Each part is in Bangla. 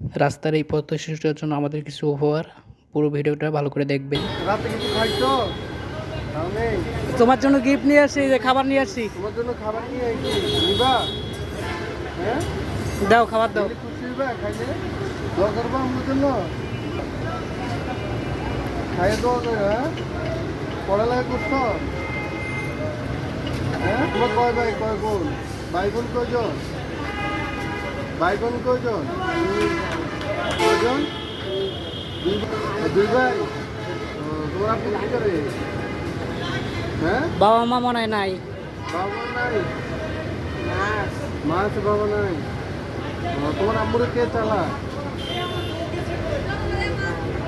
রাস্তার এই পথ শিশুটার জন্য আমাদের কিছু উপহার। পুরো ভিডিওটা ভালো করে দেখবেন। রাতে কিছু খাইছো? তাও নেই। তোমার জন্য গিফট নিয়ে আসি যে খাবার নিয়ে আসছি তোমার জন্য খাবার নিয়ে আইছি নিবা? হ্যাঁ? দাও খাবার দাও। খুশি হইবা খাইলে? দোয়া করবা আমার জন্য? খাইয়ে দোয়া করে হ্যাঁ? পড়ালেখা করছ? হ্যাঁ? তোমার কয় ভাই কয় বোন? ভাই বোন কয়জন? ভাই বোন কয়জন? কয়জন? দুই ভাই- তোমার আপনি কি করে? হ্যাঁ? বাবা মা মনে হয় নাই। বাবা নাই? মা আছে বাবা নাই? তোমার আম্মুরে কে চালা?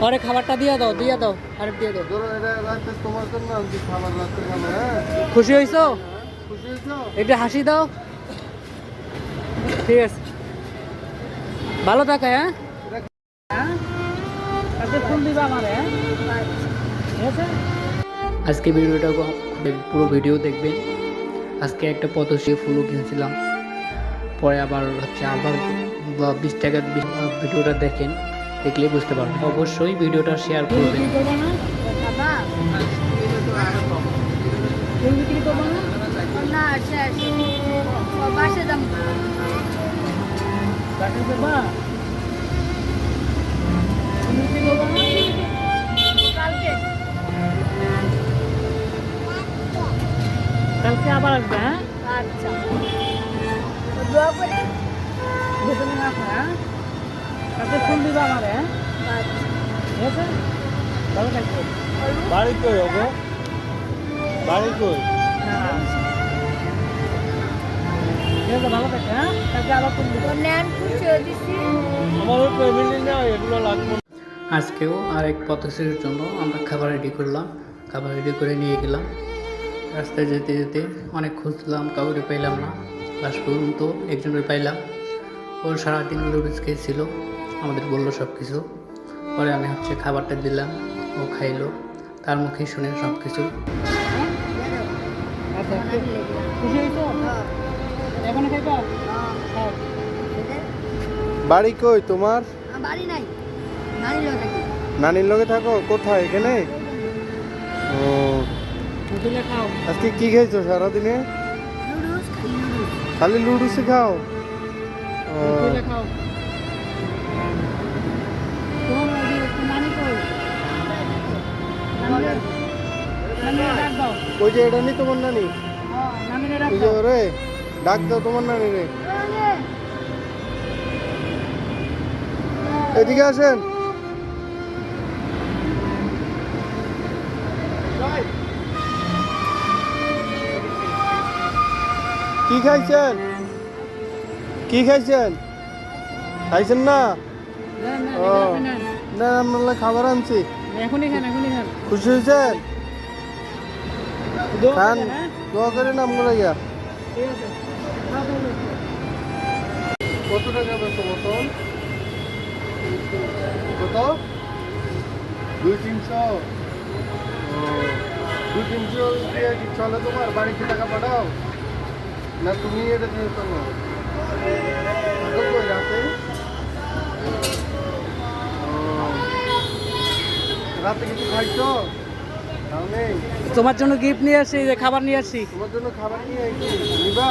পরে খাবারটা দিয়ে দাও দিয়ে দাও আরে দিয়ে দাও। ধরো এটা রাতে তোমার জন্য আনছি খাবার খাবার হ্যাঁ? খুশি হয়েছো খুশি হয়েছো একটু হাসি দাও। ঠিক আছে। ভালো থাকে হ্যাঁ? আজকে ভিডিওটা পুরো ভিডিও দেখবেন। আজকে একটা পথশ্রী ফুলও কিনছিলাম। পরে আবার হচ্ছে আবার বিশ টাকার ভিডিওটা দেখেন, দেখলে বুঝতে পারবেন। অবশ্যই ভিডিওটা শেয়ার করবেন না কালকে কালকে আবার আসবে হ্যাঁ? আচ্ছা ও দোয়া করে কালকে ফুল দিবা আমার হ্যাঁ? আচ্ছা। ঠিক আছে ভালো থাকবে বাড়ি কই ওগো বাড়ি কই? আছে ভালো থাকে হ্যাঁ আবার ফ্যামিলি না এগুলো লাগবে আজকেও আরেক পথশ্রীর জন্য আমরা খাবার রেডি করলাম। খাবার রেডি করে নিয়ে গেলাম। রাস্তায় যেতে যেতে অনেক খুঁজলাম কাউরে পাইলাম না। লাস্ট পর্যন্ত একজনের পাইলাম। ওর সারাদিন লুডুস খেয়েছিল আমাদের বলল সব কিছু পরে আমি হচ্ছে খাবারটা দিলাম ও খাইলো। তার মুখে শুনে সব কিছু বাড়ি কই তোমার? বাড়ি নাই। নানির লগে থাকো। কোথায়? এখানে? ও। আজকে কি খেয়েছো সারাদিনে? খালি লুডুস খালি লুডুসই খাও? ওই যে এটা নি তোমার নানি? ওই যে রে ডাক দাও তোমার নানি রে। এদিকে আসেন। কি খাইছেন? কি খাইছেন? খাইছেন না? ও না আপনার খাবার আনছি। এখনই খান এখনই খান। খুশি হয়েছেন? খান দোয়া করে নাম করে গিয়া। ঠিক আছে। কত টাকা বেচো বোতল কত? দুই তিনশো। দুই তিনশো দিয়ে চলে তোমার বাড়িতে টাকা পাঠাও। না তুমি এটা দিয়ে চলো। রাতে? রাতে কিছু খাইছো? তোমার জন্য গিফট নিয়ে আসছি যে খাবার নিয়ে আসছি। তোমার জন্য খাবার নিয়ে আইছি নিবা?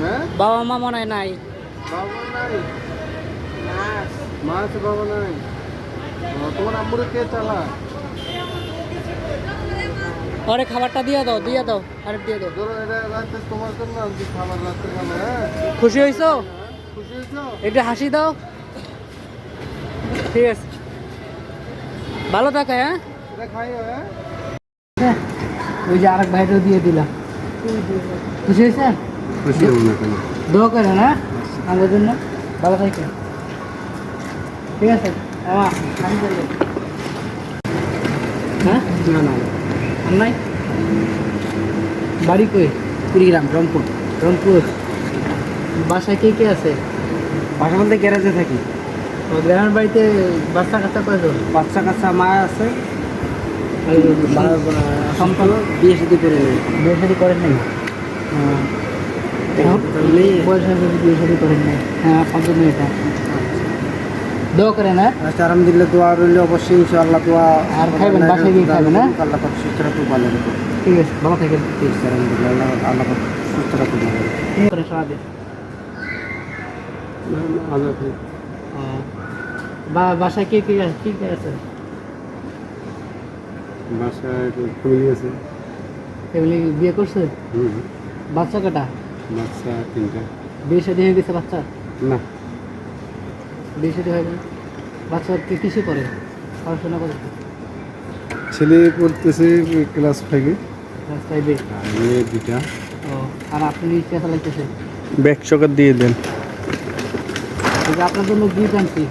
হ্যাঁ? বাবা মা মনে হয় নাই। বাবা নাই? মা আছে বাবা নাই? তোমার আম্মুরে কে চালা? পরে খাবারটা দিয়ে দাও দিয়ে দাও আরে দিয়ে দাও। ধরো এটা রাতে তোমার জন্য আনছি খাবার হ্যাঁ? খুশি হয়েছো খুশি হয়েছো একটু হাসি দাও। ঠিক আছে। ভালো থাকে হ্যাঁ? এটা খাইও হ্যাঁ? ওই যে আরেক ভাইটাও দিয়ে দিলাম। খুশি হয়েছে না? হ্যাঁ আমাদের জন্য ভালো থাকে। ঠিক আছে? হ্যাঁ? না না। নাই? বাড়ি কই? কুড়িগ্রাম রংপুর। রংপুর। বাসায় কে কে আছে? বাসা বলতে গ্যারেজে থাকি। ও গ্রামের বাড়িতে বাচ্চা কাচ্চা কয়জন? বাচ্চা কাচ্চা মা আছে। সম্পূর্ণ বিয়ে শাদি করে বিয়ে শাদি করেন নাই? হ্যাঁ কত মেয়েটা দোয়া করে আচ্ছা আলহামদুলিল্লাহ দোয়া রইলে অবশ্যই ইনশাআল্লাহ দোয়া আর খাইবেন, বাসায় গিয়ে খাইবেন? আল্লাহ পাক সুস্থ রাখুক ভালো রাখুক। ঠিক আছে ভালো থাকেন। ঠিক আছে আলহামদুলিল্লাহ আল্লাহ আল্লাহ পাক সুস্থ রাখুক ভালো রাখুক। করে বা বাসায় কে কে কি কে আছে? বাসায় ফ্যামিলি আছে। ফ্যামিলি বিয়ে করছে? বাচ্চা কাটা? বাচ্চা তিনটা। বিয়ে শাদি হয়ে গেছে বাচ্চা? না। বিয়ে শাদি হয়ে বাচ্চা কিসে করে পড়াশোনা করে? ছেলে পড়তেছে ক্লাস ফাইভে বে আর মেয়ে দুটা ও আর আপনি চকার দিয়ে দেন। আপনার জন্য গিফট আনছি।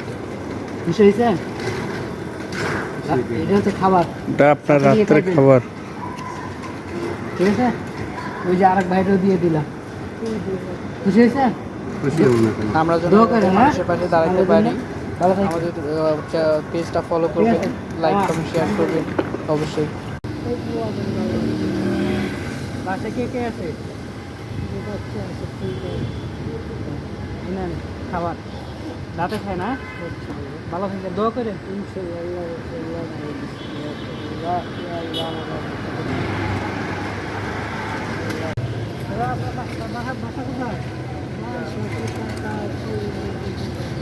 খুশি হয়েছে। এটা হচ্ছে খাবার। এটা আপনার আপনি রাত্রে খাবার। ঠিক আছে? ওই যে আরেক ভাইটাও দিয়ে দিলাম। খুশি হয়েছে খুশি হব না কেন আমরা যেন হ্যাঁ? মানুষের পাশে দাঁড়াতে পারি আমাদের পেজটা ফলো করবেন লাইক হ্যাঁ। কমেন্ট শেয়ার করবেন অবশ্যই বাসায় কে কে আছে খাবার রাতে খায় না ভালো থাকবে দোয়া করে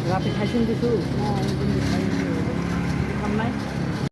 রাতে খাইছেন কিছু? নাই